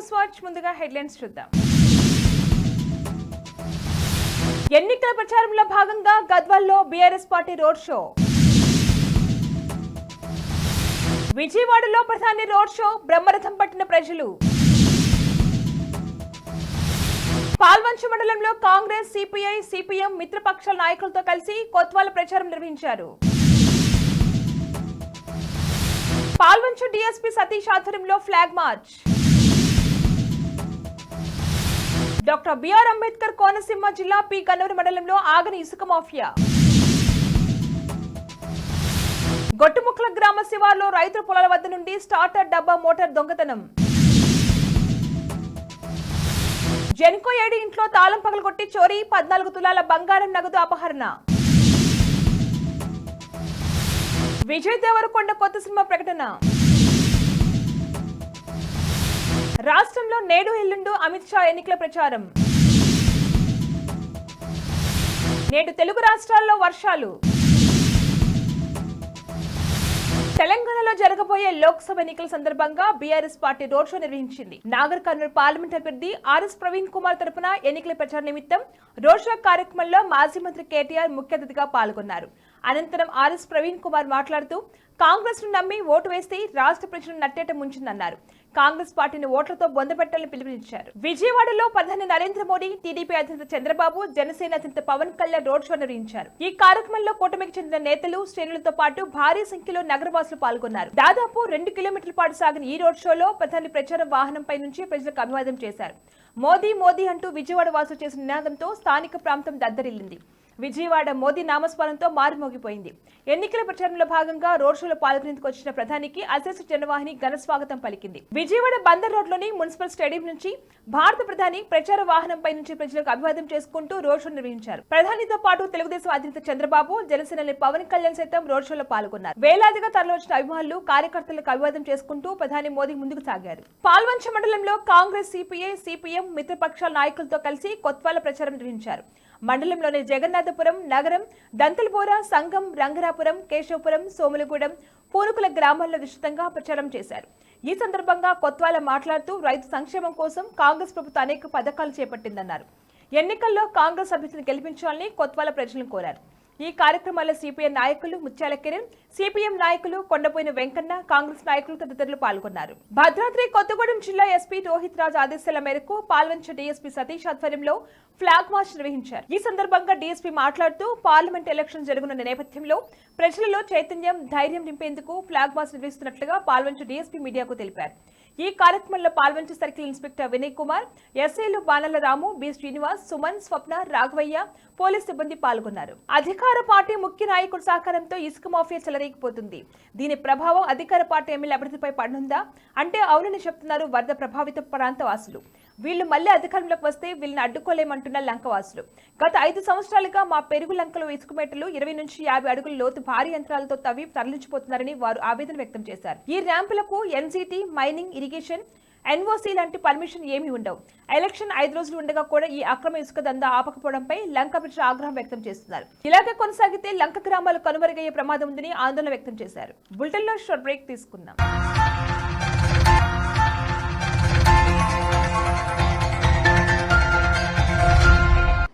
News watch ముందుగా headlines చూద్దాం. ఎన్నికల ప్రచారంలో భాగంగా గద్వాల్లో బీఆర్ఎస్ పార్టీ రోడ్ షో. విజయవాడలో ప్రధాని రోడ్ షో బ్రహ్మరథం పట్టిన ప్రజలు. పాల్వంచు మండలంలో కాంగ్రెస్ సిపిఐ సిపిఎం మిత్రపక్షాల నాయకులతో కలిసి కొత్వాల ప్రచారం నిర్వహించారు. పాల్వంచు డిఎస్పీ సతీష్ ఆధ్వర్యంలో flag march. Doctor BR Ambedkar Konaseema జిల్లా పి కన్నూరు మండలంలో ఆగని ఇసుక మాఫియా. గొట్టుముక్కల గ్రామ శివార్లో రైతుల పొలాల వద్ద నుండి స్టార్టర్ డబ్బా మోటార్ దొంగతనం. జెన్కో ఏడి ఇంట్లో తాళం పగలగొట్టి చోరీ పద్నాలుగు తులాల బంగారం నగదు అపహరణ. విజయ్ దేవరకొండ కొత్త సినిమా ప్రకటన. రాష్ట్రంలో నేడు ఎల్లుండు అమిత్ షా ఎన్నికల ప్రచారం. నేడు తెలుగు రాష్ట్రాల్లో వర్షాలు. తెలంగాణలో జరగబోయే లోక్సభ ఎన్నికల సందర్భంగా బీఆర్ఎస్ పార్టీ రోడ్ షో నిర్వహించింది. నాగర్ కర్నూలు పార్లమెంట్ అభ్యర్థి ఆర్ఎస్ ప్రవీణ్ కుమార్ తరపున ఎన్నికల ప్రచార నిమిత్తం రోడ్ షో కార్యక్రమంలో మాజీ మంత్రి కేటీఆర్ ముఖ్య అతిథిగా పాల్గొన్నారు. అనంతరం ఆర్ఎస్ ప్రవీణ్ కుమార్ మాట్లాడుతూ కాంగ్రెస్ను నమ్మి ఓటు వేస్తే రాష్ట్ర ప్రజలను నట్టేట ముంచిందన్నారు. కాంగ్రెస్ పార్టీని ఓట్లతో బొందపెట్టాలని పిలుపునిచ్చారు. విజయవాడలో ప్రధాని నరేంద్ర మోడీ టీడీపీ అధినేత చంద్రబాబు జనసేన అధినేత పవన్ కళ్యాణ్ రోడ్ షో నిర్వహించారు ఈ కార్యక్రమంలో కూటమికి చెందిన నేతలు శ్రేణులతో పాటు భారీ సంఖ్యలో నగరవాసులు పాల్గొన్నారు. దాదాపు రెండు కిలోమీటర్ల పాటు సాగిన ఈ రోడ్ షోలో ప్రధాని ప్రచార వాహనంపై నుంచి ప్రజలకు అభివాదం చేశారు. మోదీ మోదీ అంటూ విజయవాడ వాసులు చేసిన నినాదంతో స్థానిక ప్రాంతం దద్దరిల్లింది. విజయవాడ మోదీ నామస్మరణతో మారుమోగిపోయింది ఎన్నికల ప్రచారంలో భాగంగా రోడ్ షోలో పాల్గొనేందుకు వచ్చిన ప్రధానికి అసెస్ జనవాహిని ఘన స్వాగతం పలికింది. విజయవాడ బందర్ రోడ్లోని మున్సిపల్ స్టేడియం నుంచి భారత ప్రధాని ప్రచార వాహనంపై నుంచి ప్రజలకు అభివాదం చేసుకుంటూ రోడ్ షో నిర్వహించారు. ప్రధానితో పాటు తెలుగుదేశం అధినేత చంద్రబాబు జనసేనని పవన్ కళ్యాణ్ సైతం రోడ్ షోలో పాల్గొన్నారు. వేలాదిగా తరలివచ్చిన అభిమానులు కార్యకర్తలకు అభివాదం చేసుకుంటూ ప్రధాని మోదీ ముందుకు సాగారు. పాల్వంచ మండలంలో కాంగ్రెస్ సిపిఐ సిపిఎం మిత్రపక్షాల నాయకులతో కలిసి కొత్వాల ప్రచారం నిర్వహించారు. మండలంలోని జగన్నాథపురం నగరం దంతల్బోర సంఘం రంగరాపురం కేశవపురం సోములగూడెం పూనుకుల గ్రామాల్లో విస్తృతంగా ప్రచారం చేశారు. ఈ సందర్భంగా కొత్వాల మాట్లాడుతూ రైతు సంక్షేమం కోసం కాంగ్రెస్ ప్రభుత్వం అనేక పథకాలు చేపట్టిందన్నారు. ఎన్నికల్లో కాంగ్రెస్ అభ్యర్థిని గెలిపించాలని కొత్వాల ప్రజలను కోరారు. ఈ కార్యక్రమాల్లో సిపిఎం నాయకులు ముత్యాల కిరణ్ సిపిఎం నాయకులు కొండపోయిన వెంకన్న కాంగ్రెస్ నాయకులు తదితరులు పాల్గొన్నారు. భద్రాద్రి కొత్తగూడెం జిల్లా ఎస్పీ రోహిత్ రాజ్ ఆదేశాల మేరకు పాల్వంచ డీఎస్పీ సతీష్ ఆధ్వర్యంలో ఫ్లాగ్ మార్చ్ నిర్వహించారు. ఈ సందర్భంగా డీఎస్పీ మాట్లాడుతూ పార్లమెంట్ ఎలక్షన్ జరుగుతున్న నేపథ్యంలో ప్రజలలో చైతన్యం ధైర్యం నింపేందుకు ఫ్లాగ్ మార్చ్ నిర్వహిస్తున్నట్లుగా పాల్వంచ డీఎస్పీ మీడియాకు తెలిపారు. ఈ కార్యక్రమంలో పాల్వంచ సర్కిల్ ఇన్స్పెక్టర్ వినయ్ కుమార్ ఎస్ఐలు బాణల రాము బి. శ్రీనివాస్ సుమన్ స్వప్న రాఘవయ్య పోలీస్ సిబ్బంది పాల్గొన్నారు. అధికార పార్టీ ముఖ్య నాయకుడు సహకారంతో ఇసుక మాఫియా చెలరేగిపోతుంది. దీని ప్రభావం అధికార పార్టీ ఎమ్మెల్యే అభివృద్ధిపై పడనుందా అంటే అవునని చెప్తున్నారు వరద ప్రభావిత ప్రాంత వాసులు వీళ్ళు మళ్ళీ అధికారంలోకి వస్తే వీళ్ళని అడ్డుకోలేమంటున్న లంకవాసులు. గత ఐదు సంవత్సరాలుగా మా పెరుగు లంకలు ఇసుక మెట్టలు ఇరవై నుంచి యాభై అడుగుల లోతు భారీ యంత్రాలతో తవ్వి తరలించిపోతున్నారని వారు ఆవేదన వ్యక్తం చేశారు. ఈ ర్యాంపులకు ఎన్సీటీ మైనింగ్ ఇరిగేషన్ ఎన్ఓసీ లాంటి పర్మిషన్ ఏమీ ఉండవు. ఎలక్షన్ ఐదు రోజులు ఉండగా కూడా ఈ అక్రమ ఇసుక దందా ఆపకపోవడంపై లంక ప్రజలు ఆగ్రహం వ్యక్తం చేస్తున్నారు. ఇలాగే కొనసాగితే లంక గ్రామాలు కనుమరుగయ్యే ప్రమాదం ఉందని ఆందోళన వ్యక్తం చేశారు. బులెటిన్లో షార్ట్ బ్రేక్ తీసుకుందాం.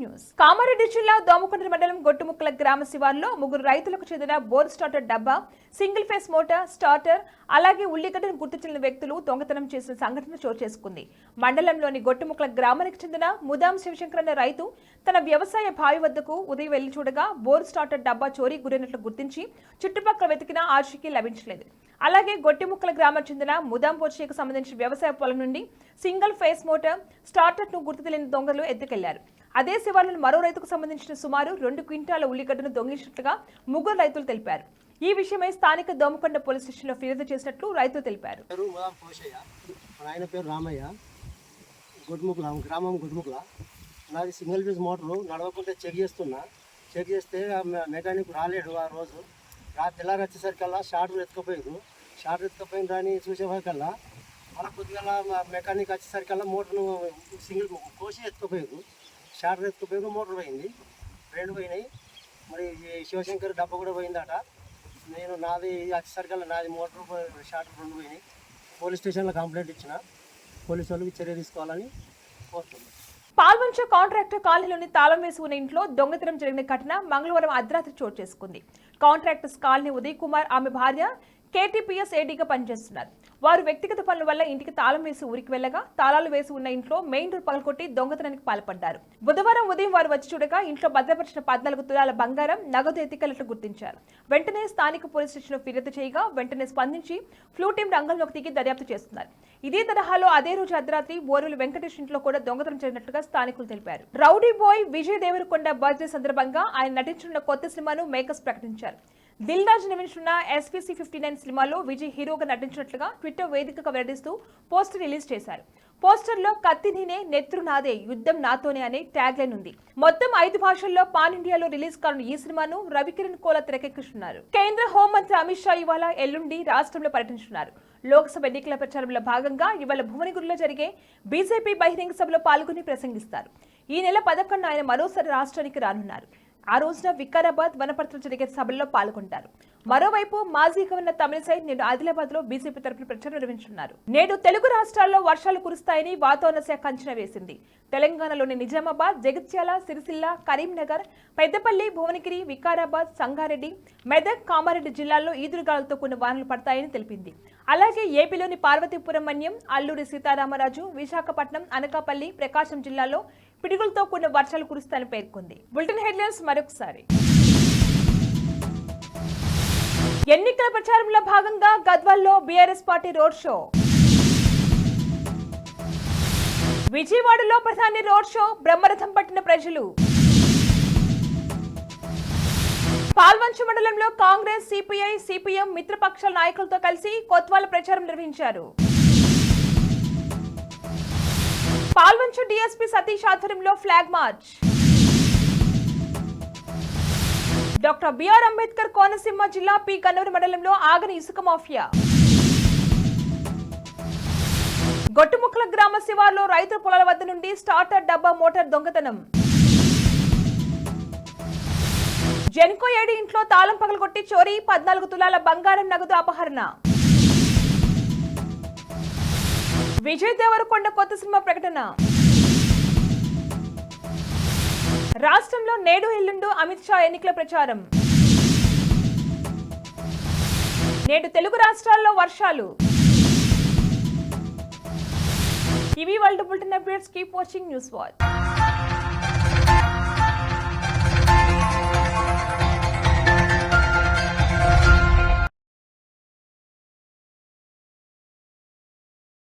న్యూస్. కామారెడ్డి జిల్లా దోమకొండ మండలం గొట్టుముక్కల గ్రామ శివార్లో ముగ్గురు రైతులకు చెందిన బోర్ స్టార్టర్ డబ్బా సింగిల్ ఫేస్ మోటార్ స్టార్టర్ అలాగే ఉల్లిగడ్డను గుర్తించిన వ్యక్తులు దొంగతనం చేసిన సంఘటన చోటు చేసుకుంది. మండలంలోని గొట్టుముక్కల గ్రామానికి చెందిన ముదాం శివశంకర్ అనే రైతు తన వ్యవసాయ బావి వద్దకు ఉదయం వెళ్ళి చూడగా బోర్ స్టార్టర్ డబ్బా చోరీ గురైనట్లు గుర్తించి చుట్టుపక్కల వెతికిన ఆర్షికి లభించలేదు. అలాగే గొట్టిముక్కల గ్రామం చెందిన ముదాం పోచీకి సంబంధించిన వ్యవసాయ పొలం నుండి సింగిల్ ఫేస్ మోటార్ స్టార్టర్ను గుర్తు తెలియని దొంగలు ఎత్తుకెళ్ళారు. అదే శివార్లను మరో రైతుకు సంబంధించిన సుమారు రెండు క్వింటాల ఉల్లిగడ్డను దొంగిలించినట్లుగా ముగ్గురు రైతులు తెలిపారు. ఈ విషయమై స్థానిక దోమకొండ పోలీస్ స్టేషన్లో ఫిర్యాదు చేసినట్లు రైతులు తెలిపారు. పేరు ఆయన పేరు రామయ్య. గుడ్ముకుల గ్రామం గుడ్ముకుల నాది సింగిల్ పీస్ మోటారు. నడవకుండా చెక్ చేస్తున్నా. చెక్ చేస్తే మెకానిక్ రాలేడు ఆ రోజు. రా తెల్లారి వచ్చేసరికల్లా షార్టర్ ఎత్తుకుపోయారు షార్టర్ ఎత్తుకుపోయిన అని చూసేవరకల్లా మళ్ళీ కొద్దిగా మెకానిక్ వచ్చేసరికల్లా మోటార్ను సింగిల్ కోసి ఎత్తుకుపోయారు షార్టర్ ఎత్తుకుపోయారు మోటార్ పోయింది. రెండు పోయినాయి. మరి ఈ శివశంకర్ డబ్బా కూడా పోయిందట. నేను నాది వచ్చేసరికల్లా నాది మోటార్ షార్టర్ రెండు పోయినాయి. పోలీస్ స్టేషన్లో కంప్లైంట్ ఇచ్చిన. పోలీసు వాళ్ళకి చర్య తీసుకోవాలని కోరుతున్నాను. పాల్వంచ కాంట్రాక్టర్ కాలనీలోని తాళం వేసి ఉన్న ఇంట్లో దొంగతనం జరిగిన ఘటన మంగళవారం అర్ధరాత్రి చోటు చేసుకుంది. కాంట్రాక్టర్స్ కాలనీ ఉదయ్ కుమార్ ఆమె భార్య కేటీపీఎస్ ఏడీగా పనిచేస్తున్నారు. వారు వ్యక్తిగత పనుల వల్ల ఇంటికి తాళం వేసి ఊరికి వెళ్ళగా తాళాలు వేసి ఉన్న ఇంట్లో మెయిన్ డోర్ పగలకొట్టి దొంగతనానికి పాల్పడ్డారు. బుధవారం ఉదయం వారు వచ్చి చూడగా ఇంట్లో భద్రపరిచిన పద్నాలుగు తులాల బంగారం నగదు ఎత్తికలట్లు గుర్తించారు. వెంటనే స్థానిక పోలీస్ స్టేషన్లో ఫిర్యాదు చేయగా వెంటనే స్పందించి ఫ్లూ టీం రంగంలోకి దిగి దర్యాప్తు చేస్తున్నారు. ఇదే తరహాలో అదే రోజు అర్ధరాత్రి బోరులు వెంకటేష్ ఇంట్లో కూడా దొంగతనం జరిగినట్లుగా స్థానికులు తెలిపారు. Rowdy boy Vijay Devarakonda birthday సందర్భంగా ఆయన నటించిన కొత్త సినిమాను మేకర్స్ ప్రకటించారు. దిల్ రాజు నిర్మించిన ఎస్పీసీ ఫిఫ్టీ నైన్ సినిమాలో విజయ్ హీరోగా నటించినట్లుగా ట్విట్టర్ వేదికగా వెల్లడిస్తూ పోస్టర్ రిలీజ్ చేశారు. పోస్టర్లో కత్తి నేనే నెత్రు నాదే యుద్ధం నాతోనే అనే ట్యాగ్ లైన్ ఉంది. మొత్తం ఐదు భాషల్లో పాన్ ఇండియాలో రిలీజ్ కానున్న ఈ సినిమాను రవికిరణ్ కోల తెరకెక్కిస్తున్నారు. కేంద్ర హోంమంత్రి అమిత్ షా ఇవాళ ఎల్లుండి రాష్ట్రంలో పర్యటించనున్నారు. లోక్సభ ఎన్నికల ప్రచారంలో భాగంగా ఇవాళ భువనగిరిలో జరిగే బీజేపీ బహిరంగ సభలో పాల్గొని ప్రసంగిస్తారు. ఈ నెల పదకొండు ఆయన మరోసారి రాష్ట్రానికి రానున్నారు. ఆ రోజున వికారాబాద్ వనపర్తిలో జరిగే సభల్లో పాల్గొంటారు. మరోవైపు మాజీ గవర్నర్ తమిళసై నేడు ఆదిలాబాద్లో బీజేపీ తరపున ప్రచారం నిర్వహించున్నారు నేడు తెలుగు రాష్ట్రాల్లో వర్షాలు కురుస్తాయని వాతావరణ శాఖ అంచనా వేసింది. తెలంగాణలోని నిజామాబాద్ జగిత్యాల సిరిసిల్ల కరీంనగర్ పెద్దపల్లి భువనగిరి వికారాబాద్ సంగారెడ్డి మెదక్ కామారెడ్డి జిల్లాల్లో ఈదురుగాలులతో కొన్ని వానలు పడతాయని తెలిపింది. అలాగే ఏపీలోని పార్వతీపురం మన్యం అల్లూరి సీతారామరాజు విశాఖపట్నం అనకాపల్లి ప్రకాశం జిల్లాలో పిడుగులతో కూడిన వర్షాలు కురుస్తాయని పేర్కొంది. బులెటిన్ హెడ్లైన్స్ మరొకసారి. ఎన్నికల ప్రచారంలో భాగంగా గద్వాల్లో బీఆర్ఎస్ పార్టీ రోడ్ షో. విజయవాడలో ప్రధాని రోడ్ షో బ్రహ్మరథం పట్టిన ప్రజలు. పాల్వంచ మండలంలో కాంగ్రెస్ సిపిఐ సిపిఎం మిత్రపక్షాల నాయకులతో కలిసి కొత్వాల ప్రచారం నిర్వహించారు. పాల్వంచ డిఎస్పీ సతీష్ ఆధ్వర్యంలో flag march. Doctor BR Ambedkar Konaseema జిల్లా పి కన్నూరు మండలంలో ఆగని ఇసుక మాఫియా. గొట్టుముక్కల గ్రామ శివార్లో రైతుల పొలాల వద్ద నుండి స్టార్టర్ డబ్బా మోటార్ దొంగతనం. జెన్కో ఏడి ఇంట్లో తాళం పగలగొట్టి చోరీ పద్నాలుగు తులాల బంగారం నగదు అపహరణ. విజయ్ దేవరకొండ కొత్త సినిమా ప్రకటన. రాష్ట్రంలో నేడు ఎల్లుండు అమిత్ షా ఎన్నికల ప్రచారం. నేడు తెలుగు రాష్ట్రాల్లో వర్షాలు. ఇవి world bulletin updates. Keep watching news watch.